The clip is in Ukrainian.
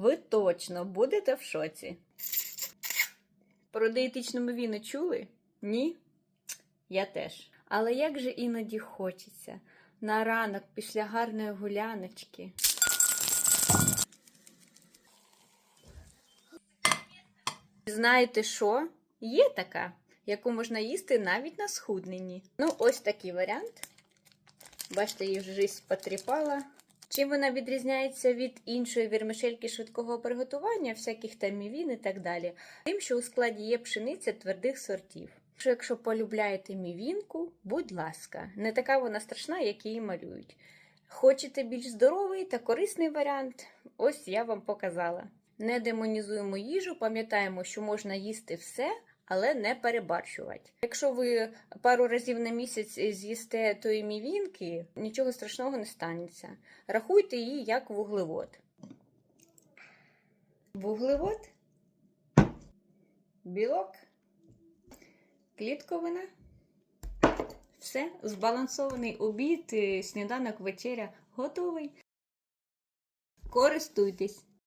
ви точно будете в шоці. Про диетичну мівіну чули? Ні? Я теж. Але як же іноді хочеться на ранок після гарної гуляночки. Знаєте що? Є така, яку можна їсти навіть на схудненні. Ну, ось такий варіант. Бачите, її вже жизнь потріпала. Чим вона відрізняється від іншої вірмишельки швидкого приготування, всяких там мівін і так далі? Тим, що у складі є пшениця твердих сортів. Що якщо полюбляєте мівінку, будь ласка, не така вона страшна, як її малюють. Хочете більш здоровий та корисний варіант? Ось я вам показала. Не демонізуємо їжу, пам'ятаємо, що можна їсти все, але не перебарщувати. Якщо ви пару разів на місяць з'їсте тої мівінки, нічого страшного не станеться. Рахуйте її як вуглевод. Вуглевод, білок, клітковина. Все, збалансований обід, сніданок, вечеря готовий. Користуйтесь!